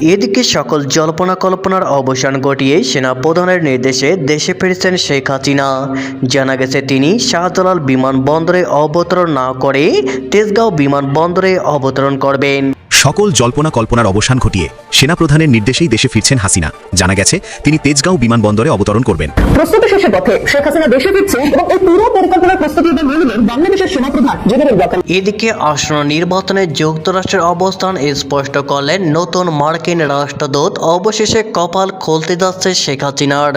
এদিকে সকল জল্পনা কল্পনার অবসান ঘটিয়ে সেনা প্রধানের নির্দেশে দেশে ফিরেছেন শেখ হাসিনা। জানা গেছে, তিনি শাহজালাল বিমানবন্দরে অবতরণ না করে তেজগাঁও বিমানবন্দরে অবতরণ করবেন। সকল জল্পনা কল্পনার অবসান ঘটিয়ে সেনাপ্রধানের নির্দেশেই দেশে ফিরছেন হাসিনা। জানা গেছে তিনি তেজগাঁও বিমানবন্দরে অবতরণ করবেন। প্রস্তুতি শেষের পথে শেখ হাসিনা দেশে ফিরছে এবং এই পুরো পরিকল্পনার প্রস্তুতি নিলেন বাংলাদেশের সেনাপ্রধান জেনারেল ওয়াকার এদিকে আসন্ন নির্বাচনে যুক্তরাষ্ট্রের অবস্থান স্পষ্ট করলেন নতুন মার্কিন রাষ্ট্রদূত। অবশেষে কপাল খুলতে যাচ্ছে শেখ হাসিনার।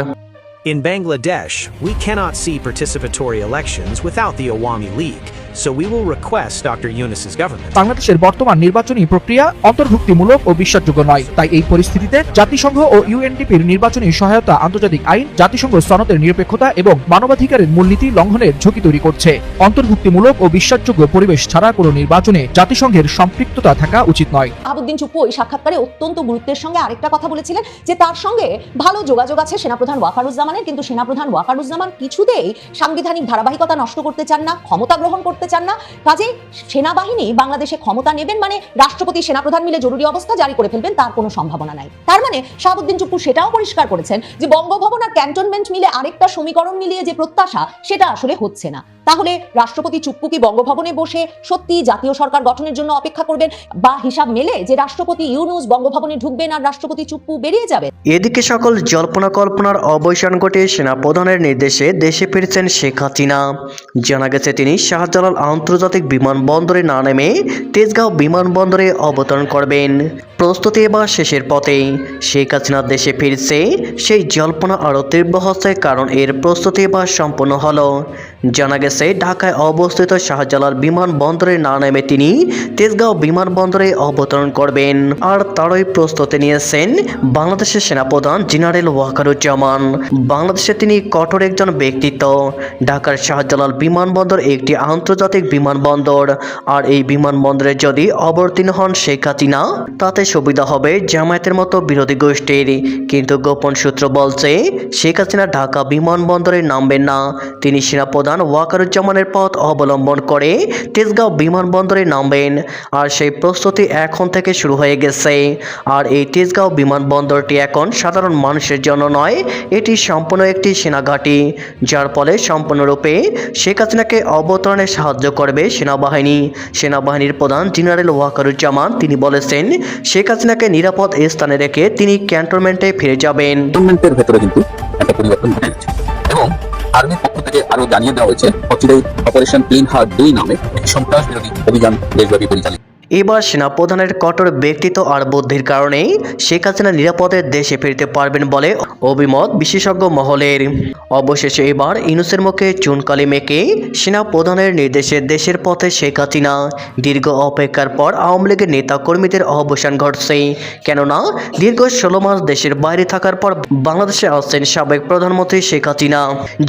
In Bangladesh, we cannot see participatory elections without the Awami League, so we will request Dr. Yunus's government. বাংলাদেশের বর্তমান নির্বাচনী প্রক্রিয়া অন্তর্ভুক্তিমূলক ও বিশ্বাসযোগ্য নয় তাই এই পরিস্থিতিতে জাতিসংঘ ও ইউএনডিপির নির্বাচনী সহায়তা আন্তর্জাতিক আইন জাতিসংঘ সনদের নিরপেক্ষতা এবং মানবাধিকারের মূলনীতি লঙ্ঘনের ঝুঁকি তৈরি করছে অন্তর্ভুক্তিমূলক ও বিশ্বাসযোগ্য পরিবেশ ছাড়া কোনো নির্বাচনে জাতিসংঘের সম্পৃক্ততা থাকা উচিত নয় আবুদ্দিন চুপ্পু ওই সাক্ষাৎকারে অত্যন্ত গুরুত্বের সঙ্গে আরেকটা কথা বলেছিলেন যে তার সঙ্গে ভালো যোগাযোগ আছে সেনাপ্রধান ওয়াকারুজ্জামানের কিন্তু সেনাপ্রধান ওয়াকারুজ্জামান কিছুতেই সাংবিধানিক ধারাবাহিকতা নষ্ট করতে চান না ক্ষমতা গ্রহণ করতে চান না। কাজে সেনাবাহিনী বাংলাদেশে ক্ষমতা নেবেন মানে রাষ্ট্রপতি, সেনাপ্রধান মিলে জরুরি অবস্থা জারি করে ফেলবেন, তার কোনো সম্ভাবনা নাই। তার মানে শাহাবুদ্দিন চুপ্পু সেটাও পরিষ্কার করেছেন যে বঙ্গভবন আর ক্যান্টনমেন্ট মিলে আরেকটা সমীকরণ মিলিয়ে যে প্রত্যাশা, সেটা আসলে হচ্ছে না। তাহলে রাষ্ট্রপতি চুপ্পু কি বঙ্গভবনে বসে সত্যি জাতীয় সরকার গঠনের জন্য অপেক্ষা করবেন? বা হিসাব মেলে যে রাষ্ট্রপতি ইউনুস বঙ্গভবনে ঢুকবেন আর রাষ্ট্রপতি চুপ্পু বেরিয়ে যাবে এদিকে সকল জল্পনা কল্পনার অবসান ঘটে সেনাপ্রধানের নির্দেশে দেশে ফিরছেন শেখ হাসিনা। জানা গেছে তিনি শাহজালাল আন্তর্জাতিক বিমানবন্দরে না নেমে তেজগাঁও বিমানবন্দরে অবতরণ করবেন। প্রস্তুতি এবার শেষের পথে। শেখ হাসিনা দেশে ফিরছে, সেই জল্পনা আরও তীব্র হচ্ছে কারণ এর প্রস্তুতি এবার সম্পন্ন হলো। জানা গেছে, ঢাকায় অবস্থিত শাহজালাল বিমানবন্দরে না নেমে তিনি তেজগাঁও বিমানবন্দরে অবতরণ করবেন। আর তারই প্রস্তুতি নিয়েছেন বাংলাদেশের সেনাপ্রধান জেনারেল ওয়াকারুজ্জামান। বাংলাদেশে তিনি কঠোর একজন ব্যক্তিত্ব। ঢাকার শাহজালাল বিমানবন্দর একটি আন্তর্জাতিক বিমানবন্দর। আর এই বিমানবন্দরে যদি অবতীর্ণ হন শেখ হাসিনা, তাতে সুবিধা হবে জামায়াতের মতো বিরোধী গোষ্ঠীর। কিন্তু গোপন সূত্র বলছে, শেখ হাসিনা ঢাকা বিমানবন্দরে নামবেন না। তিনি সেনাপ্রধান ওয়াকারুজ্জামানের পথ অবলম্বন করে তেজগাঁও বিমানবন্দরে নামবেন। আর সেই প্রস্তুতি এখন থেকে শুরু হয়ে গেছে। আর এই তেজগাঁও বিমানবন্দরটি এখন সাধারণ মানুষের জন্য নয়, এটি সম্পূর্ণ একটি সেনাঘাঁটি। যার ফলে সম্পূর্ণরূপে শেখ হাসিনাকে অবতরণে সাহায্য করবে সেনাবাহিনী। সেনাবাহিনীর প্রধান জেনারেল ওয়াকারুজ্জামান তিনি বলেছেন, শেখ হাসিনাকে নিরাপদ স্থানে রেখে তিনি ক্যান্টনমেন্টে ফিরে যাবেন। ক্যান্টনমেন্টের ভেতরে কিন্তু একটা পরিবর্তন ঘটে এবং আর্মির পক্ষ থেকে আরও জানিয়ে দেওয়া হয়েছে অপারেশন ক্লিন হার্ট দুই নামে সন্ত্রাস বিরোধী অভিযান দেশব্যাপী পরিচালিত। এবার সেনাপ্রধানের কঠোর ব্যক্তিত্ব আর বুদ্ধির কারণেই শেখ হাসিনা নিরাপদে দেশে ফিরতে পারবেন বলে অভিমত বিশেষজ্ঞ মহলের। অবশেষে এবার ইনুসের মুখে চুনকালি মেকে সেনাপ্রধানের নির্দেশে দেশের পথে শেখ হাসিনা। দীর্ঘ অপেক্ষার পর আওয়ামী লীগের নেতাকর্মীদের অবসান ঘটছে। কেননা, দীর্ঘ ষোলো মাস দেশের বাইরে থাকার পর বাংলাদেশে আসছেন সাবেক প্রধানমন্ত্রী শেখ হাসিনা।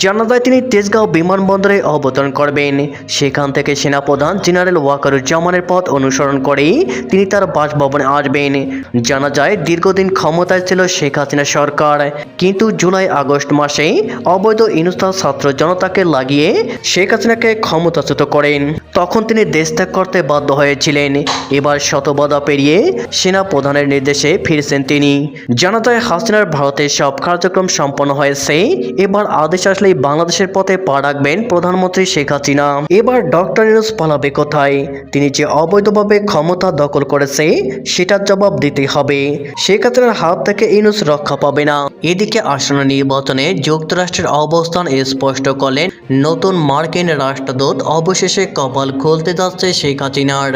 জানা যায় তিনি তেজগাঁও বিমানবন্দরে অবতরণ করবেন। সেখান থেকে সেনাপ্রধান জেনারেল ওয়াকারুজ্জামানের পথ অনুসরণ করেই তিনি তার বাসভবনে আসবেন। জানা যায়, দীর্ঘদিন ক্ষমতায় ছিল শেখ হাসিনা সরকার। কিন্তু জুলাই আগস্ট মাসে অবৈধ ইনুস্তান ছাত্র জনতাকে লাগিয়ে শেখ হাসিনাকে ক্ষমতাচ্যুত করেন। তখন তিনি দেশ ত্যাগ করতে বাধ্য হয়েছিলেন। এবার শতবাধা পেরিয়ে সেনা প্রধানের নির্দেশে ফিরছেন তিনি। জানা যায়, হাসিনার ভারতের সব কার্যক্রম সম্পন্ন হয়েছে। এবার আদেশ আসলেই বাংলাদেশের পথে পা রাখবেন প্রধানমন্ত্রী শেখ হাসিনা। এবার ডক্টর ইউনুস পালাবে কোথায়? তিনি যে অবৈধভাবে ক্ষমতা দখল করেছে, সেটার জবাব দিতে হবে। শেখ হাসিনার হাত থেকে ইউনুস রক্ষা পাবে না। এদিকে আসন্ন নির্বাচনে যুক্তরাষ্ট্রের অবস্থান স্পষ্ট করলেন নতুন মার্কিন রাষ্ট্রদূত। অবশেষে কপাল খুলতে যাচ্ছে শেখ হাসিনার।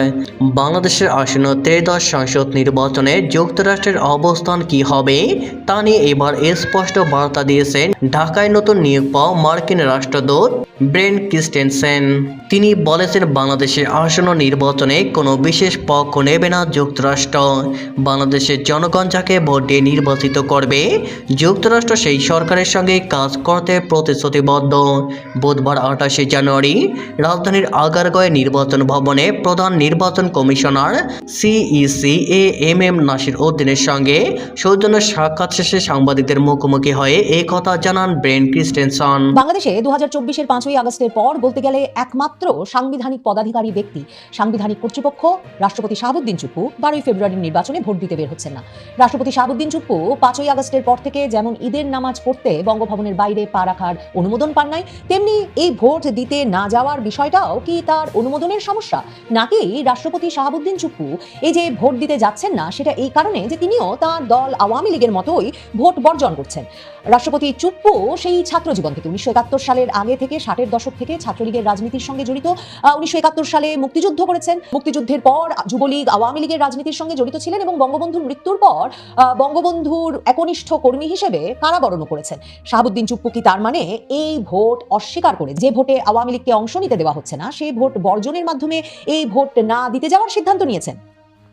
বাংলাদেশের আসন্ন ত্রয়োদশ সংসদ নির্বাচনে যুক্তরাষ্ট্রের অবস্থান কি হবে, তা নিয়ে এবার স্পষ্ট বার্তা দিয়েছেন ঢাকায় নতুন নিয়োগ পাওয়া মার্কিন রাষ্ট্রদূত ব্রেন ক্রিস্টেনসেন তিনি বলেছেন বাংলাদেশের আসন্ন নির্বাচনে কোনো বিশেষ পক্ষ নেবে না যুক্তরাষ্ট্র। বাংলাদেশের জনগণ যাকে ভোট নির্বাচিত করবে, যুক্তরাষ্ট্র সেই সরকারের সঙ্গে কাজ করতে প্রতিশ্রুতিবদ্ধ। বুধবার আঠাশে জানুয়ারি রাজধানীর আগারগয়ে নির্বাচন ভবনে প্রধান নির্বাচন commissioner CEC A M M Nasir উদ্দিনের সঙ্গে সৌজন্য সাক্ষাৎ শেষে সাংবাদিকদের মুখোমুখি হয়ে এই কথা জানান ব্রেন ক্রিস্টেনসন। বাংলাদেশে দু হাজার চব্বিশের পাঁচই আগস্টের পর বলতে গেলে একমাত্র সাংবিধানিক পদাধিকারী ব্যক্তি। সাংবিধানিক কর্তৃপক্ষ রাষ্ট্রপতি শাহাবুদ্দিন চুপ্পু বারোই ফেব্রুয়ারির নির্বাচনে ভোট দিতে বের হচ্ছেন না। রাষ্ট্রপতি শাহাবুদ্দিন চুপ্পু পাঁচই আগস্টের পর থেকে যেমন ঈদের নামাজ পড়তে বঙ্গভবনের বাইরে পা রাখার অনুমোদন পান নাই, তেমনি এই ভোট দিতে না যাওয়ার বিষয়টাও কি তার অনুমোদনের সমস্যা? নাকি রাষ্ট্রপতি শাহাবুদ্দিন চুপ্পু এই যে ভোট দিতে যাচ্ছেন না, সেটা এই কারণে যে তিনিও তার দল আওয়ামী লীগের মতোই ভোট বর্জন করছেন। রাষ্ট্রপতি চুপ্পু সেই ছাত্র জীবন থেকে উনিশশো একাত্তর সালের আগে থেকে ষাটের দশক থেকে ছাত্রলীগের রাজনীতির সঙ্গে জড়িত উনিশশো একাত্তর সালে মুক্তিযুদ্ধ করেছেন। মুক্তিযুদ্ধের পর যুবলীগ আওয়ামী লীগের রাজনীতির সঙ্গে জড়িত ছিলেন এবং বঙ্গবন্ধুর মৃত্যুর পর বঙ্গবন্ধুর একনিষ্ঠ কর্মী হিসেবে কারাবরণ করেছেন। শাহাবুদ্দিন চুপ্পু কি তার মানে এই ভোট অস্বীকার করে, যে ভোটে আওয়ামী লীগকে অংশ নিতে দেওয়া হচ্ছে না সেই ভোট বর্জনের মাধ্যমে এই ভোট না দিতে যাওয়ার সিদ্ধান্ত নিয়েছেন?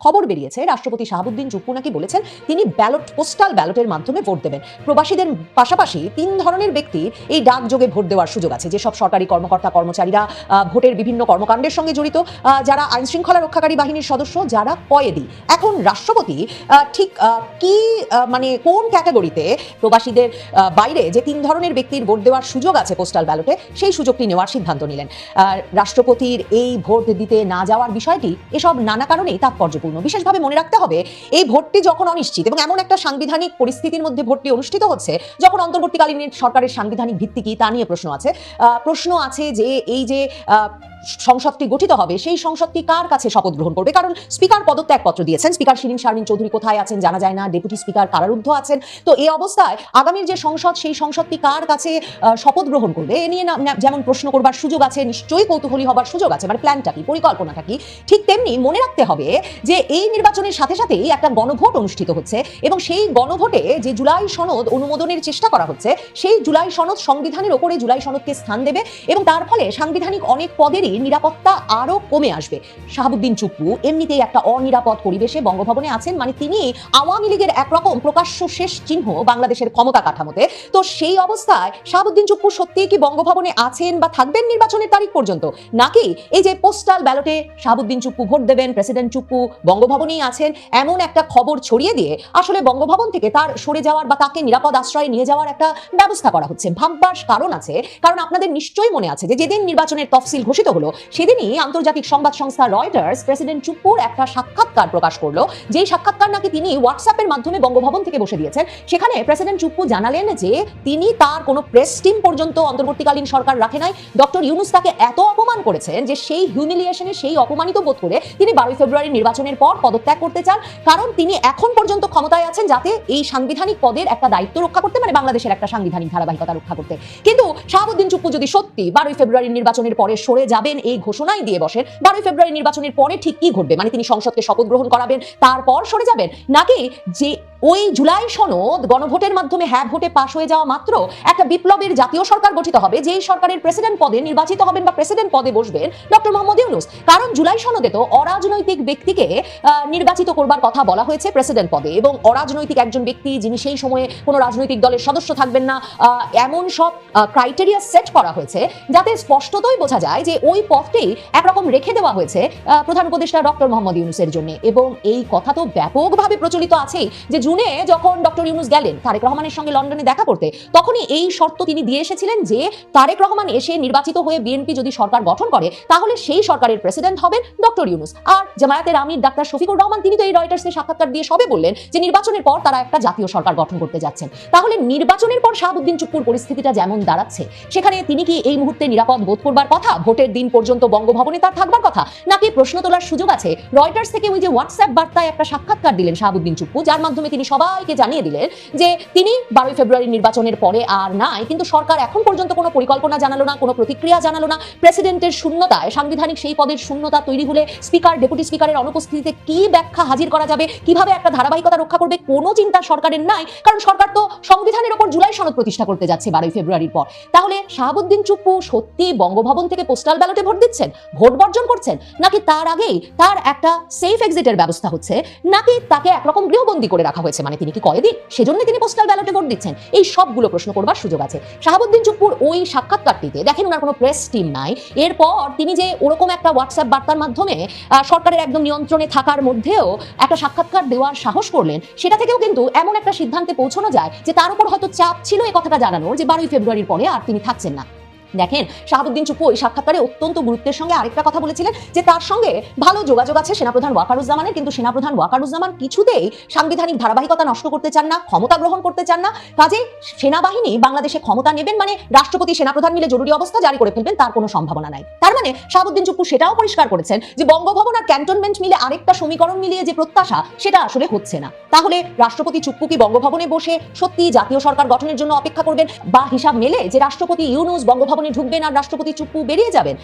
খবর বেরিয়েছে, রাষ্ট্রপতি শাহাবুদ্দিন চুপ্পু নাকি বলেছেন তিনি ব্যালট, পোস্টাল ব্যালটের মাধ্যমে ভোট দেবেন। প্রবাসীদের পাশাপাশি তিন ধরনের ব্যক্তির এই ডাকযোগে ভোট দেওয়ার সুযোগ আছে, যেসব সরকারি কর্মকর্তা, কর্মচারীরা ভোটের বিভিন্ন কর্মকাণ্ডের সঙ্গে জড়িত যারা আইন শৃঙ্খলা রক্ষাকারী বাহিনীর সদস্য, যারা কয়েদি। এখন রাষ্ট্রপতি ঠিক কি মানে কোন ক্যাটাগরিতে প্রবাসীদের বাইরে যে তিন ধরনের ব্যক্তির ভোট দেওয়ার সুযোগ আছে পোস্টাল ব্যালটে, সেই সুযোগটি নেওয়ার সিদ্ধান্ত নিলেন। রাষ্ট্রপতির এই ভোট দিতে না যাওয়ার বিষয়টি, এসব নানা কারণেই তাৎপর্যপূর্ণ। বিশেষভাবে মনে রাখতে হবে, এই ভোটটি যখন অনিশ্চিত এবং এমন একটা সাংবিধানিক পরিস্থিতির মধ্যে ভোটটি অনুষ্ঠিত হচ্ছে, যখন অন্তর্বর্তীকালীন সরকারের সাংবিধানিক ভিত্তি কি তা নিয়ে প্রশ্ন আছে। প্রশ্ন আছে যে এই যে সংসদটি গঠিত হবে, সেই সংসদটি কার কাছে শপথ গ্রহণ করবে? কারণ স্পিকার পদত্যাগপত্র দিয়েছেন, স্পিকার শিরিন শারমিন চৌধুরী কোথায় আছেন জানা যায় না, ডেপুটি স্পিকার কারারুদ্ধ আছেন। তো এই অবস্থায় আগামীর যে সংসদ, সেই সংসদটি কার কাছে শপথ গ্রহণ করবে? এ নিয়ে যেমন প্রশ্ন করবার সুযোগ আছে, নিশ্চয়ই কৌতূহলী হবার সুযোগ আছে মানে প্ল্যানটা কি, পরিকল্পনাটা কি? ঠিক তেমনি মনে রাখতে হবে যে এই নির্বাচনের সাথে সাথেই একটা গণভোট অনুষ্ঠিত হচ্ছে এবং সেই গণভোটে যে জুলাই সনদ অনুমোদনের চেষ্টা করা হচ্ছে, সেই জুলাই সনদ সংবিধানের ওপরে জুলাই সনদকে স্থান দেবে এবং তার ফলে সাংবিধানিক অনেক পদেরই নিরাপত্তা আরও কমে আসবে। শাহাবুদ্দিন চুপ্পু এমনিতেই একটা অনিরাপদ পরিবেশে বঙ্গভবনে আছেন মানে তিনি আওয়ামী লীগের একরকম প্রকাশ্য শেষ চিহ্ন বাংলাদেশের ক্ষমতা কাঠামোতে। তো সেই অবস্থায় শাহাবুদ্দিন চুপ্পু সত্যিই কি বঙ্গভবনে আছেন বা থাকবেন নির্বাচনের তারিখ পর্যন্ত? নাকি এই যে পোস্টাল ব্যালটে শাহাবুদ্দিন চুপ্পু ভোট দেবেন, প্রেসিডেন্ট চুপ্পু বঙ্গভবনেই আছেন, এমন একটা খবর ছড়িয়ে দিয়ে আসলে বঙ্গভবন থেকে তার সরে যাওয়ার বা তাকে নিরাপদ আশ্রয়ে নিয়ে যাওয়ার একটা ব্যবস্থা করা হচ্ছে। ভাববার কারণ আছে, কারণ আপনাদের নিশ্চয়ই মনে আছে যে যেদিন নির্বাচনের তফসিল ঘোষিত হলো সেদিনই আন্তর্জাতিক সংবাদ সংস্থা রয়টার্স প্রেসিডেন্ট চুপ্পুর একটা সাক্ষাৎকার প্রকাশ করল। যেই সাক্ষাৎকার নাকি তিনি হোয়াটসঅ্যাপের মাধ্যমে বঙ্গভবন থেকে বসে দিয়েছেন, সেখানে প্রেসিডেন্ট চুপ্পু জানালেন যে তিনি তার কোনো প্রেস টিম পর্যন্ত অন্তর্বর্তীকালীন সরকার রাখে নাই। ডক্টর ইউনুস তাকে এত অপমান করেছেন যে সেই হিউমিলিয়েশনে সেই অপমানিত বোধ করে তিনি বারোই ফেব্রুয়ারি নির্বাচনের পর পদত্যাগ করতে চান। কারণ তিনি এখন পর্যন্ত ক্ষমতায় আছেন যাতে এই সাংবিধানিক পদের একটা দায়িত্ব রক্ষা করতে মানে বাংলাদেশের একটা সাংবিধানিক ধারাবাহিকতা রক্ষা করতে। কিন্তু শাহাবুদ্দিন চুপ্পু যদি সত্যি বারোই ফেব্রুয়ারি নির্বাচনের পরে সরে যাবেন এই ঘোষণাই দিয়ে বসেন, বারোই ফেব্রুয়ারি নির্বাচনের পরে ঠিক কি ঘটবে? মানে তিনি সংসদকে শপথ গ্রহণ করাবেন, তারপর সরে যাবেন? নাকি যে ওই জুলাই সনদ গণভোটের মাধ্যমে হ্যাঁ ভোটে পাশ হয়ে যাওয়া মাত্র একটা বিপ্লবের জাতীয় সরকার গঠিত হবে, যেই সরকারের প্রেসিডেন্ট পদে নির্বাচিত হবেন বা প্রেসিডেন্ট পদে বসবেন ডক্টর মোহাম্মদ ইউনুস। কারণ জুলাই সনদে তো অরাজনৈতিক ব্যক্তিকে নির্বাচিত করবার কথা বলা হয়েছে প্রেসিডেন্ট পদে এবং অরাজনৈতিক একজন ব্যক্তি যিনি সেই সময়ে কোনো রাজনৈতিক দলের সদস্য থাকবেন না এমন সব ক্রাইটেরিয়া সেট করা হয়েছে যাতে স্পষ্টতই বোঝা যায় যে ওই পদটি একরকম রেখে দেওয়া হয়েছে প্রধান উপদেষ্টা ডক্টর মোহাম্মদ ইউনুসের জন্য। এবং এই কথা তো ব্যাপকভাবে প্রচলিত আছেই যে জুনে যখন ডক্টর ইউনুস গেলেন তারেক রহমানের সঙ্গে লন্ডনে দেখা করতে, তখনই এই শর্ত তিনি দিয়ে এসেছিলেন যে তারেক রহমান এসে নির্বাচিত হয়ে বিএনপি যদি সরকার গঠন করে, তাহলে সেই সরকারের প্রেসিডেন্ট হবেন ডক্টর ইউনুস। আর জামায়াতের আমির ডাক্তার শফিকুর রহমান, তিনি তো এই রয়টার্সের সাক্ষাৎকার দিয়ে সবে বললেন যে নির্বাচনের পর তারা একটা জাতীয় সরকার গঠন করতে যাচ্ছেন। তাহলে নির্বাচনের পর শাহাবুদ্দিন চুপ্পুর পরিস্থিতিটা যেমন দাঁড়াচ্ছে, সেখানে তিনি কি এই মুহূর্তে নিরাপদ বোধ করবার কথা, ভোটের দিন পর্যন্ত বঙ্গভবনে তার থাকবার কথা, নাকি প্রশ্ন তোলার সুযোগ আছে? রয়টার্স থেকে ওই যে হোয়াটসঅ্যাপ বার্তায় একটা সাক্ষাৎকার দিলেন শাহাবুদ্দিন চুপ্পু, যার মাধ্যমে তিনি সবাইকে জানিয়ে দিলেন যে তিনি বারোই ফেব্রুয়ারি নির্বাচনের পরে আর নাই, কিন্তু সরকার এখন পর্যন্ত কোনো পরিকল্পনা জানালো না, কোনো প্রতিক্রিয়া জানালো না। প্রেসিডেন্টের শূন্যতায়, সাংবিধানিক সেই পদের শূন্যতা তৈরি হলে স্পিকার, ডেপুটি স্পিকারের অনুপস্থিতিতে কি ব্যাখ্যা হাজির করা যাবে, কীভাবে একটা ধারাবাহিকতা রক্ষা করবে, কোনো চিন্তা সরকারের নাই, কারণ সরকার তো সংবিধানের ওপর জুলাই সনদ প্রতিষ্ঠা করতে যাচ্ছে বারোই ফেব্রুয়ারির পর। তাহলে শাহাবুদ্দিন চুপ্পু সত্যি বঙ্গভবন থেকে পোস্টাল ব্যালটে ভোট দিচ্ছেন, ভোট বর্জন করছেন, নাকি তার আগেই তার একটা সেফ এক্সিটের ব্যবস্থা হচ্ছে, নাকি তাকে একরকম গৃহবন্দী করে রাখা হয়েছে? মানে তিনি কি কয়েদি? সেজন্য তিনি পোস্টাল ব্যালটে ভোট দিচ্ছেন। এই সবগুলো প্রশ্ন করবার সুযোগ আছে। শাহাবুদ্দিন চুপ্পুর ওই সাক্ষাৎকারটিতে, দেখেন ওনার কোনো প্রেস টিম নাই। এরপর তিনি যে ওরকম একটা হোয়াটসঅ্যাপ বার্তার মাধ্যমে সরকারের একদম নিয়ন্ত্রণে থাকার মধ্যেও একটা সাক্ষাৎকার দেওয়ার সাহস করলেন, সেটা থেকেও কিন্তু এমন একটা সিদ্ধান্তে পৌঁছানো যায় যে তার উপর হয়তো চাপ ছিল এই কথাটা জানানোর যে বারোই ফেব্রুয়ারির পরে আর তিনি থাকছেন না। দেখেন, শাহাবুদ্দিন চুপু ওই সাক্ষাৎকারে অত্যন্ত গুরুত্বের সঙ্গে আরেকটা কথা বলেছিলেন যে তার সঙ্গে ভালো যোগাযোগ আছে সেনাপ্রধান ওয়াকারুজ্জামানের, কিন্তু সেনাপ্রধান ওয়াকারুজ্জামান কিছুতেই সাংবিধানিক ধারাবাহিকতা নষ্ট করতে চান না, ক্ষমতা গ্রহণ করতে চান না। কাজে সেনাবাহিনী বাংলাদেশে ক্ষমতা নেবেন মানে রাষ্ট্রপতি, সেনাপ্রধান মিলে জরুরি অবস্থা জারি করে ফেলবেন, তার কোনো সম্ভাবনা নাই। তার মানে শাহাবুদ্দিন চুপ্পু সেটাও পরিষ্কার করেছেন যে বঙ্গভবন আর ক্যান্টনমেন্ট মিলে আরেকটা সমীকরণ মিলিয়ে যে প্রত্যাশা, সেটা আসলে হচ্ছে না। তাহলে রাষ্ট্রপতি চুপ্পু কি বঙ্গভবনে বসে সত্যি জাতীয় সরকার গঠনের জন্য অপেক্ষা করবেন? বা হিসাব মেলে যে রাষ্ট্রপতি ইউনুস বঙ্গভবনে ঢুকবেন আর রাষ্ট্রপতি চুপ্পু বেরিয়ে যাবেন।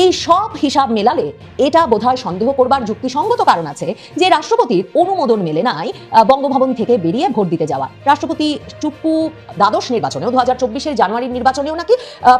এই সব হিসাব মেলালে এটা বোধহয় সন্দেহ করবার যুক্তিসঙ্গত কারণ আছে যে রাষ্ট্রপতির অনুমোদন মেলে নাই বঙ্গভবন থেকে বেরিয়ে ভোট দিতে যাওয়া রাষ্ট্রপতি চুপ্পু দ্বাদশ নির্বাচনেও, দু হাজার চব্বিশের জানুয়ারির নির্বাচনেও নাকি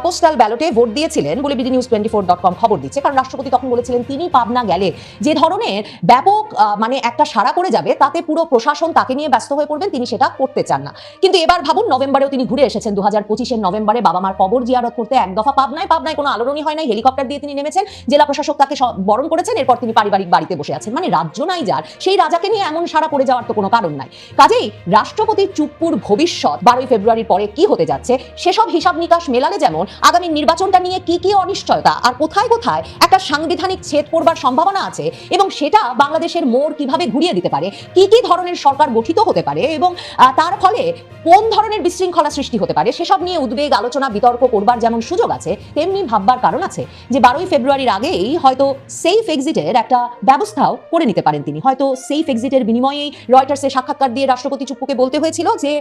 পোস্টাল ব্যালটে ভোট দিয়েছিলেন বলে BD news twenty four dot com খবর দিচ্ছে। কারণ রাষ্ট্রপতি তখন বলেছিলেন, তিনি পাবনা গেলে যে ধরনের ব্যাপক মানে একটা সাড়া করে যাবে, তাতে পুরো প্রশাসন তাকে নিয়ে ব্যস্ত হয়ে পড়বেন, তিনি সেটা করতে চান না। কিন্তু এবার ভাবুন, নভেম্বরেও তিনি ঘুরে এসেছেন। দু হাজার পঁচিশের নভেম্বরে বাবা মার কবর জিয়ারত করতে এক দফা পাবনায় পাবনায় কোনো আলোড়নই হয় নাই। হেলিকপ্টার দিয়ে তিনি নেমেছেন। জেলা প্রশাসক তাকে বরণ করেছেন। এরপর তিনি পারিবারিক বাড়িতে বসে আছেন। মানে রাজ্য নাই যার। সেই রাজাকে নিয়ে এমন সাড়া করে যাওয়ার তো কোনো কারণ নাই। কাজেই রাষ্ট্রপতি চুপ্পুর ভবিষ্যৎ বারোই ফেব্রুয়ারির পরে কি হতে যাচ্ছে, সেসব হিসাব নিকাশ মেলালে যেমন, আগামী নির্বাচনটা নিয়ে কি কি অনিশ্চয়তা, আর কোথায় কোথায় একটা সাংবিধানিক ছেদ পড়বার সম্ভাবনা আছে, এবং সেটা বাংলাদেশের মোড় কীভাবে ঘুরিয়ে দিতে পারে, কি কি ধরনের সরকার গঠিত হতে পারে, এবং তার ফলে কোন ধরনের বিশৃঙ্খলা সৃষ্টি হতে পারে, সেসব নিয়ে উদ্বেগ, আলোচনা, বিতর্ক করবার যেমন সুযোগ আছে, তেমনি ভাববার কারণ আছে যে বারোই ফেব্রুয়ারির আগেই হয়তো সেফ এক্সিটের একটা ব্যবস্থাও করে নিতে পারেন তিনি। হয়তো সেফ এক্সিটের বিনিময়েই রয়টার্সে সাক্ষাৎকার দিয়ে রাষ্ট্রপতি চুপ্পুকে বলতে হয়েছিল যে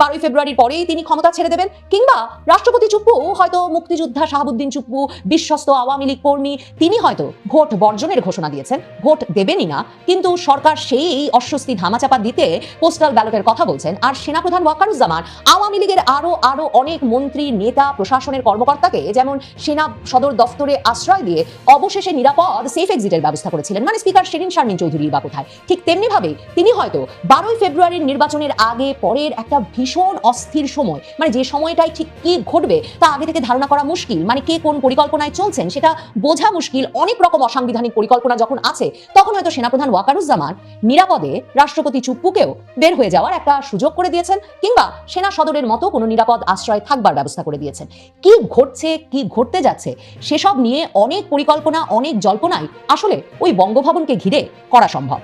বারোই ফেব্রুয়ারির পরেই তিনি ক্ষমতা ছেড়ে দেবেন, কিংবা রাষ্ট্রপতি চুপ্পু, হয়তো মুক্তিযোদ্ধা শাহাবুদ্দিন চুপ্পু, বিশ্বস্ত আওয়ামী লীগ কর্মী, তিনি হয়তো ভোট বর্জনের ঘোষণা দিয়েছেন, ভোট দেবেনই না, কিন্তু সরকার সেই অস্বস্তি ধামাচাপা দিতে পোস্টাল ব্যালটের কথা বলছেন। আর সেনাপ্রধান ওয়াকারুজ্জামান, আওয়ামী লীগের আরও আরও অনেক মন্ত্রী, নেতা, প্রশাসনের কর্মকর্তাকে যেমন সেনা সদর দফতরে আশ্রয় দিয়ে অবশেষে নিরাপদ সেফ এক্সিটের ব্যবস্থা করেছিলেন। মানে স্পিকার শিরিন শারমিন চৌধুরী বা কোথায়? ঠিক তেমনি ভাবে তিনি হয়তো বারোই ফেব্রুয়ারির নির্বাচনের আগে পরের একটা ভীষণ অস্থির সময় মানে যে সময়টাই ঠিক কি ঘটবে তা আগে থেকে ধারণা করা মুশকিল। মানে কে কোন পরিকল্পনায় চলছেন সেটা বোঝা মুশকিল। অনেক রকম অসাংবিধানিক পরিকল্পনা যখন আছে, তখন হয়তো সেনাপ্রধান ওয়াকারুজ্জামান নিরাপদে রাষ্ট্রপতি চুপ্পুকেও বের হয়ে যাওয়ার একটা সুযোগ করে দিয়েছেন, কিংবা সেনা সদরের মতো কোনো নিরাপদ আশ্রয় থাকবার ব্যবস্থা করে দিয়েছেন। কি ঘটছে কি ঘটতে যাচ্ছে, সেসব নিয়ে অনেক পরিকল্পনা, অনেক জল্পনাই আসলে ওই বঙ্গভবনকে ঘিরে করা সম্ভব।